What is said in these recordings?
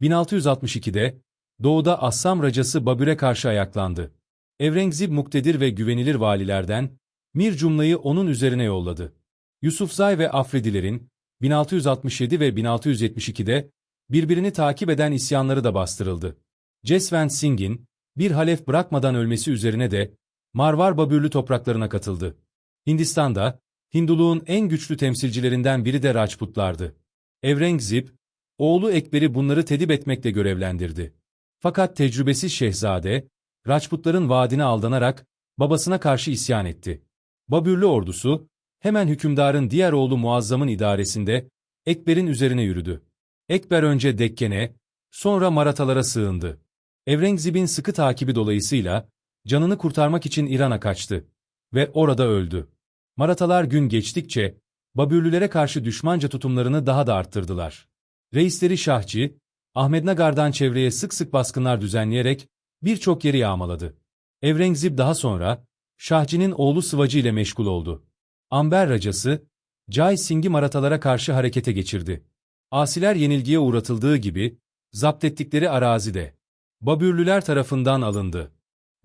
1662'de doğuda Assam racası Babür'e karşı ayaklandı. Evrengzib muktedir ve güvenilir valilerden Mir Cumla'yı onun üzerine yolladı. Yusufzay ve Afridilerin 1667 ve 1672'de birbirini takip eden isyanları da bastırıldı. Jeswant Singh'in bir halef bırakmadan ölmesi üzerine de Marvar Babürlü topraklarına katıldı. Hindistan'da Hinduluğun en güçlü temsilcilerinden biri de Rajputlardı. Evrengzib, oğlu Ekber'i bunları tedip etmekle görevlendirdi. Fakat tecrübesiz şehzade, Rajputların vaadine aldanarak babasına karşı isyan etti. Babürlü ordusu, hemen hükümdarın diğer oğlu Muazzam'ın idaresinde Ekber'in üzerine yürüdü. Ekber önce Dekken'e, sonra Maratalara sığındı. Evrengzib'in sıkı takibi dolayısıyla canını kurtarmak için İran'a kaçtı ve orada öldü. Maratalar gün geçtikçe Babürlülere karşı düşmanca tutumlarını daha da arttırdılar. Reisleri Şahçı, Ahmednagar'dan çevreye sık sık baskınlar düzenleyerek birçok yeri yağmaladı. Evrengzib daha sonra Şahçı'nın oğlu Sıvacı ile meşgul oldu. Amber racası, Cay Singh'i Maratalara karşı harekete geçirdi. Asiler yenilgiye uğratıldığı gibi, zapt ettikleri arazi de Babürlüler tarafından alındı.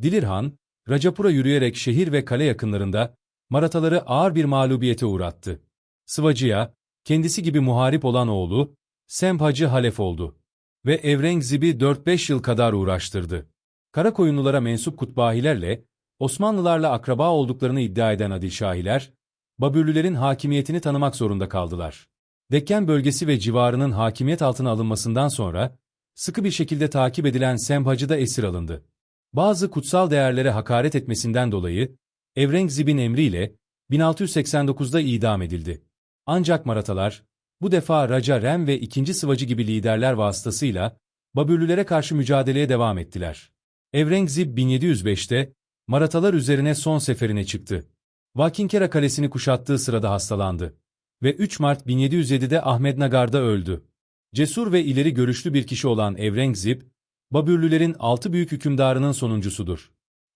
Dilirhan, Racapura yürüyerek şehir ve kale yakınlarında Marataları ağır bir mağlubiyete uğrattı. Sıvacıya, kendisi gibi muharip olan oğlu, Sempacı halef oldu. Ve Evrengzib'i 4-5 yıl kadar uğraştırdı. Karakoyunlulara mensup kutbahilerle, Osmanlılarla akraba olduklarını iddia eden Adilşahiler, Babürlülerin hakimiyetini tanımak zorunda kaldılar. Dekken bölgesi ve civarının hakimiyet altına alınmasından sonra, sıkı bir şekilde takip edilen Sempacı da esir alındı. Bazı kutsal değerlere hakaret etmesinden dolayı, Evrengzib'in emriyle 1689'da idam edildi. Ancak Maratalar, bu defa Raja Rem ve 2. Sıvacı gibi liderler vasıtasıyla Babürlülere karşı mücadeleye devam ettiler. Evrengzib 1705'te Maratalar üzerine son seferine çıktı. Vakinkera Kalesi'ni kuşattığı sırada hastalandı ve 3 Mart 1707'de Ahmednagar'da öldü. Cesur ve ileri görüşlü bir kişi olan Evrengzib, Babürlülerin altı büyük hükümdarının sonuncusudur.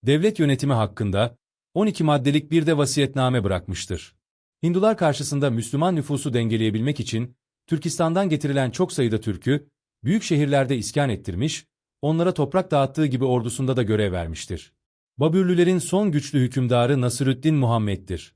Devlet yönetimi hakkında 12 maddelik bir de vasiyetname bırakmıştır. Hindular karşısında Müslüman nüfusu dengeleyebilmek için Türkistan'dan getirilen çok sayıda Türk'ü büyük şehirlerde iskan ettirmiş, onlara toprak dağıttığı gibi ordusunda da görev vermiştir. Babürlülerin son güçlü hükümdarı Nasırüddin Muhammed'dir.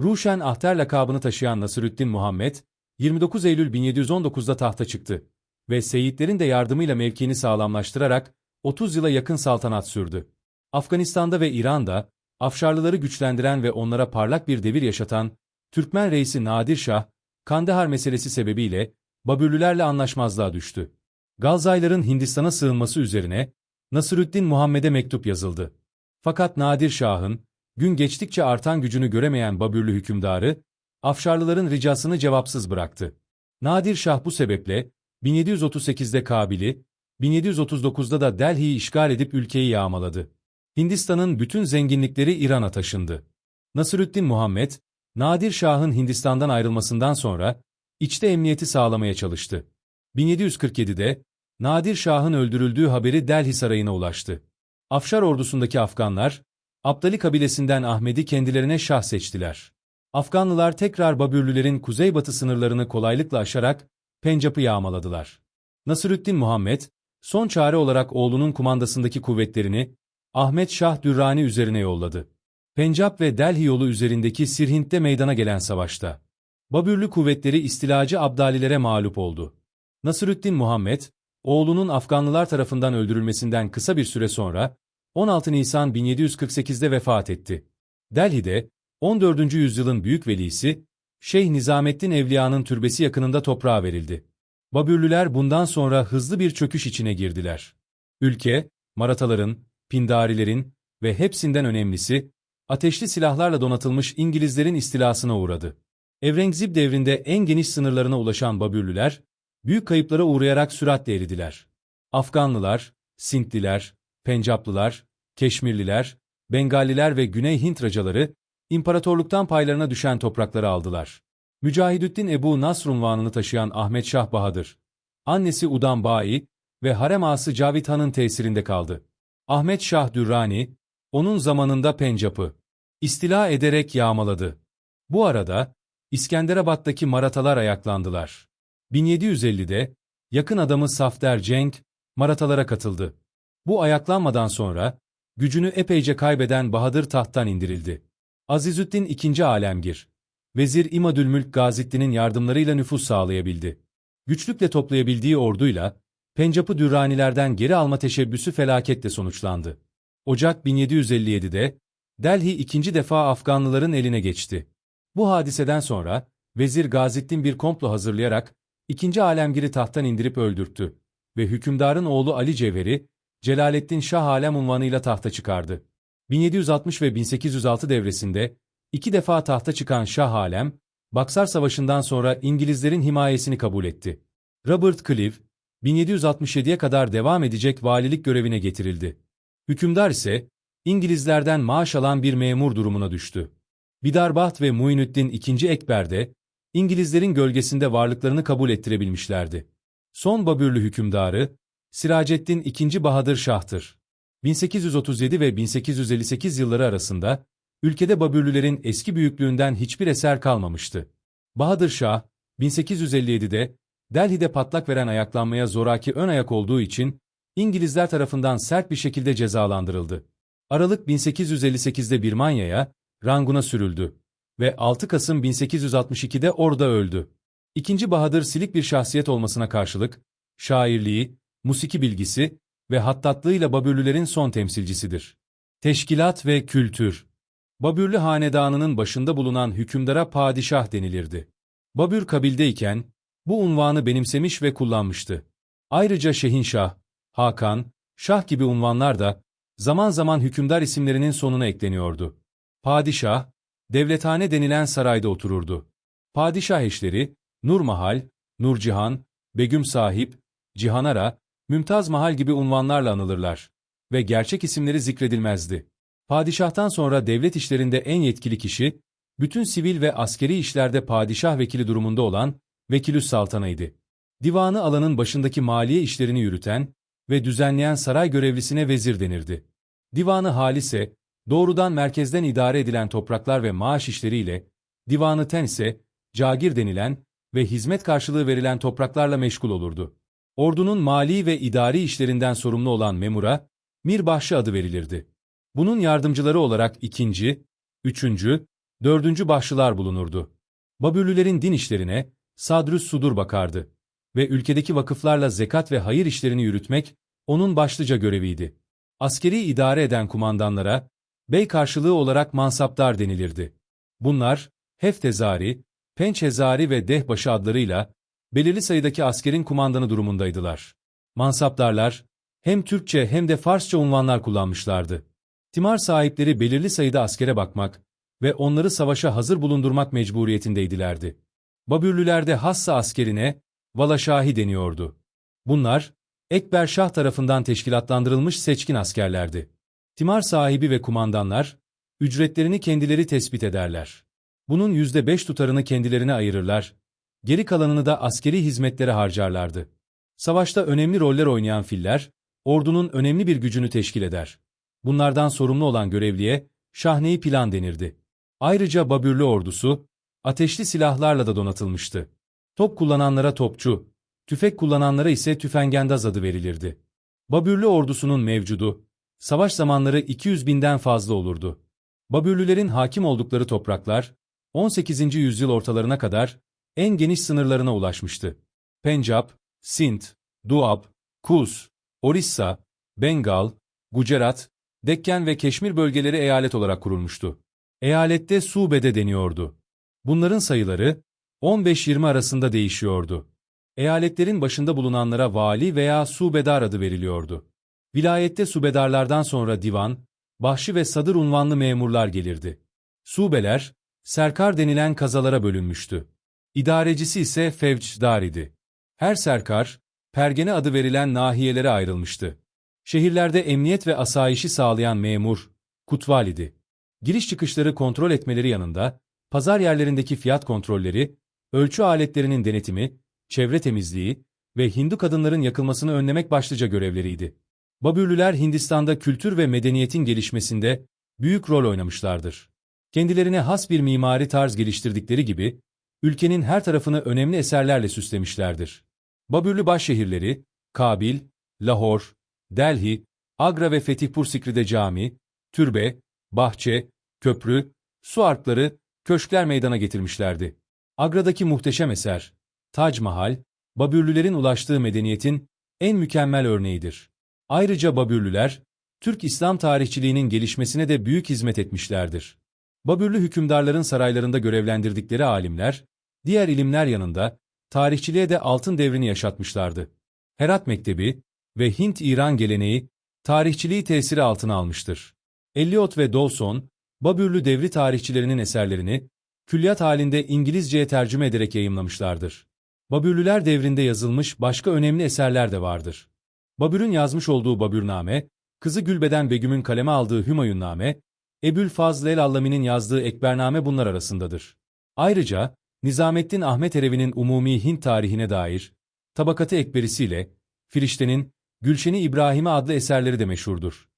Ruşen Ahter lakabını taşıyan Nasırüddin Muhammed, 29 Eylül 1719'da tahta çıktı ve Seyitlerin de yardımıyla mevkiini sağlamlaştırarak 30 yıla yakın saltanat sürdü. Afganistan'da ve İran'da Afşarlıları güçlendiren ve onlara parlak bir devir yaşatan Türkmen reisi Nadir Şah, Kandahar meselesi sebebiyle Babürlülerle anlaşmazlığa düştü. Galzayların Hindistan'a sığınması üzerine Nasırüddin Muhammed'e mektup yazıldı. Fakat Nadir Şah'ın gün geçtikçe artan gücünü göremeyen Babürlü hükümdarı Afşarlıların ricasını cevapsız bıraktı. Nadir Şah bu sebeple 1738'de Kabil'i, 1739'da da Delhi'yi işgal edip ülkeyi yağmaladı. Hindistan'ın bütün zenginlikleri İran'a taşındı. Nasırüddin Muhammed, Nadir Şah'ın Hindistan'dan ayrılmasından sonra içte emniyeti sağlamaya çalıştı. 1747'de Nadir Şah'ın öldürüldüğü haberi Delhi Sarayı'na ulaştı. Afşar ordusundaki Afganlar, Abdali kabilesinden Ahmet'i kendilerine şah seçtiler. Afganlılar tekrar Babürlülerin kuzeybatı sınırlarını kolaylıkla aşarak Pencap'ı yağmaladılar. Nasırüddin Muhammed, son çare olarak oğlunun kumandasındaki kuvvetlerini Ahmet Şah Dürrani üzerine yolladı. Pencap ve Delhi yolu üzerindeki Sirhint'te meydana gelen savaşta. Babürlü kuvvetleri istilacı Abdalilere mağlup oldu. Nasırüddin Muhammed, oğlunun Afganlılar tarafından öldürülmesinden kısa bir süre sonra, 16 Nisan 1748'de vefat etti. Delhi'de, 14. yüzyılın büyük velisi, Şeyh Nizamettin Evliya'nın türbesi yakınında toprağa verildi. Babürlüler bundan sonra hızlı bir çöküş içine girdiler. Ülke, Marataların, Pindarilerin ve hepsinden önemlisi, ateşli silahlarla donatılmış İngilizlerin istilasına uğradı. Evrengzib devrinde en geniş sınırlarına ulaşan Babürlüler, büyük kayıplara uğrayarak süratle eridiler. Afganlılar, Sintliler, Pencaplılar, Keşmirliler, Bengalliler ve Güney Hint racaları, imparatorluktan paylarına düşen toprakları aldılar. Mücahidüddin Ebu Nasr unvanını taşıyan Ahmet Şah Bahadır, annesi Udan Bai ve harem ağası Cavit Han'ın tesirinde kaldı. Ahmet Şah Dürrani, onun zamanında Pencap'ı istila ederek yağmaladı. Bu arada, İskenderabad'daki Maratalar ayaklandılar. 1750'de yakın adamı Safder Cenk, Maratalara katıldı. Bu ayaklanmadan sonra, gücünü epeyce kaybeden Bahadır tahttan indirildi. Azizüddin II. Alemgir, Vezir İmadülmülk Gazittin'in yardımlarıyla nüfus sağlayabildi. Güçlükle toplayabildiği orduyla, Pencap'ı Dürranilerden geri alma teşebbüsü felaketle sonuçlandı. Ocak 1757'de, Delhi ikinci defa Afganlıların eline geçti. Bu hadiseden sonra, Vezir Gazittin bir komplo hazırlayarak, ikinci Alemgir'i tahttan indirip öldürttü ve hükümdarın oğlu Ali Cevher'i, Celaleddin Şah Alem unvanıyla tahta çıkardı. 1760 ve 1806 devresinde, iki defa tahta çıkan Şah Alem, Baksar Savaşı'ndan sonra İngilizlerin himayesini kabul etti. Robert Clive, 1767'ye kadar devam edecek valilik görevine getirildi. Hükümdar ise, İngilizlerden maaş alan bir memur durumuna düştü. Bidarbaht ve Muinüddin II. Ekber de, İngilizlerin gölgesinde varlıklarını kabul ettirebilmişlerdi. Son Babürlü hükümdarı, Siracettin II. Bahadır Şah'tır. 1837 ve 1858 yılları arasında, ülkede Babürlülerin eski büyüklüğünden hiçbir eser kalmamıştı. Bahadır Şah, 1857'de, Delhi'de patlak veren ayaklanmaya zoraki ön ayak olduğu için, İngilizler tarafından sert bir şekilde cezalandırıldı. Aralık 1858'de Birmanya'ya, Rangun'a sürüldü ve 6 Kasım 1862'de orada öldü. İkinci Bahadır silik bir şahsiyet olmasına karşılık, şairliği, musiki bilgisi ve hattatlığıyla Babürlülerin son temsilcisidir. Teşkilat ve kültür Babürlü hanedanının başında bulunan hükümdara padişah denilirdi. Babür kabildeyken, bu unvanı benimsemiş ve kullanmıştı. Ayrıca Şehinşah, Hakan, Şah gibi unvanlar da zaman zaman hükümdar isimlerinin sonuna ekleniyordu. Padişah, devlethane denilen sarayda otururdu. Padişah eşleri, Nurmahal, Nurcihan, Begüm Sahip, Cihanara, Mümtaz Mahal gibi unvanlarla anılırlar ve gerçek isimleri zikredilmezdi. Padişahtan sonra devlet işlerinde en yetkili kişi, bütün sivil ve askeri işlerde padişah vekili durumunda olan Vekilüs Saltana'ydı. Divanı alanın başındaki maliye işlerini yürüten ve düzenleyen saray görevlisine vezir denirdi. Divanı hal ise, doğrudan merkezden idare edilen topraklar ve maaş işleriyle, divanı ten ise, cagir denilen ve hizmet karşılığı verilen topraklarla meşgul olurdu. Ordunun mali ve idari işlerinden sorumlu olan memura, Mirbahşi adı verilirdi. Bunun yardımcıları olarak ikinci, üçüncü, dördüncü başlılar bulunurdu. Babürlülerin din işlerine Sadrüs Sudur bakardı ve ülkedeki vakıflarla zekat ve hayır işlerini yürütmek onun başlıca göreviydi. Askeri idare eden kumandanlara bey karşılığı olarak mansaptar denilirdi. Bunlar Heftezari, Pençezari ve Dehbaşı adlarıyla belirli sayıdaki askerin kumandanı durumundaydılar. Mansaptarlar hem Türkçe hem de Farsça unvanlar kullanmışlardı. Timar sahipleri belirli sayıda askere bakmak ve onları savaşa hazır bulundurmak mecburiyetindeydilerdi. Babürlülerde hassa askerine Valaşahi deniyordu. Bunlar, Ekber Şah tarafından teşkilatlandırılmış seçkin askerlerdi. Timar sahibi ve kumandanlar, ücretlerini kendileri tespit ederler. Bunun yüzde beş tutarını kendilerine ayırırlar, geri kalanını da askeri hizmetlere harcarlardı. Savaşta önemli roller oynayan filler, ordunun önemli bir gücünü teşkil eder. Bunlardan sorumlu olan görevliye, Şahneyi Plan denirdi. Ayrıca Babürlü ordusu, ateşli silahlarla da donatılmıştı. Top kullananlara topçu, tüfek kullananlara ise tüfengendaz adı verilirdi. Babürlü ordusunun mevcudu, savaş zamanları 200 binden fazla olurdu. Babürlülerin hakim oldukları topraklar, 18. yüzyıl ortalarına kadar en geniş sınırlarına ulaşmıştı. Pencap, Sint, Duab, Kuz, Orissa, Bengal, Gujarat, Dekken ve Keşmir bölgeleri eyalet olarak kurulmuştu. Eyalette Sube'de deniyordu. Bunların sayıları 15-20 arasında değişiyordu. Eyaletlerin başında bulunanlara vali veya subedar adı veriliyordu. Vilayette subedarlardan sonra divan, bahşi ve sadır unvanlı memurlar gelirdi. Subeler, serkar denilen kazalara bölünmüştü. İdarecisi ise fevcdar idi. Her serkar, pergene adı verilen nahiyelere ayrılmıştı. Şehirlerde emniyet ve asayişi sağlayan memur, kutval idi. Giriş çıkışları kontrol etmeleri yanında, pazar yerlerindeki fiyat kontrolleri, ölçü aletlerinin denetimi, çevre temizliği ve Hindu kadınların yakılmasını önlemek başlıca görevleriydi. Babürlüler Hindistan'da kültür ve medeniyetin gelişmesinde büyük rol oynamışlardır. Kendilerine has bir mimari tarz geliştirdikleri gibi, ülkenin her tarafını önemli eserlerle süslemişlerdir. Babürlü başşehirleri, Kabil, Lahor, Delhi, Agra ve Fetihpur Sikri'de cami, türbe, bahçe, köprü, su arkları, köşkler meydana getirmişlerdi. Agra'daki muhteşem eser, Tac Mahal, Babürlülerin ulaştığı medeniyetin en mükemmel örneğidir. Ayrıca Babürlüler, Türk İslam tarihçiliğinin gelişmesine de büyük hizmet etmişlerdir. Babürlü hükümdarların saraylarında görevlendirdikleri alimler, diğer ilimler yanında, tarihçiliğe de altın devrini yaşatmışlardı. Herat Mektebi ve Hint-İran geleneği, tarihçiliği tesiri altına almıştır. Eliot ve Dawson, Babürlü devri tarihçilerinin eserlerini, külliyat halinde İngilizceye tercüme ederek yayımlamışlardır. Babürlüler devrinde yazılmış başka önemli eserler de vardır. Babür'ün yazmış olduğu Babürname, kızı Gülbeden Begüm'ün kaleme aldığı Hümayunname, Ebül Fazl el-Allami'nin yazdığı Ekbername bunlar arasındadır. Ayrıca, Nizamettin Ahmet Erevi'nin Umumi Hint tarihine dair, Tabakatı Ekberisiyle, Firişte'nin Gülşeni İbrahim'i adlı eserleri de meşhurdur.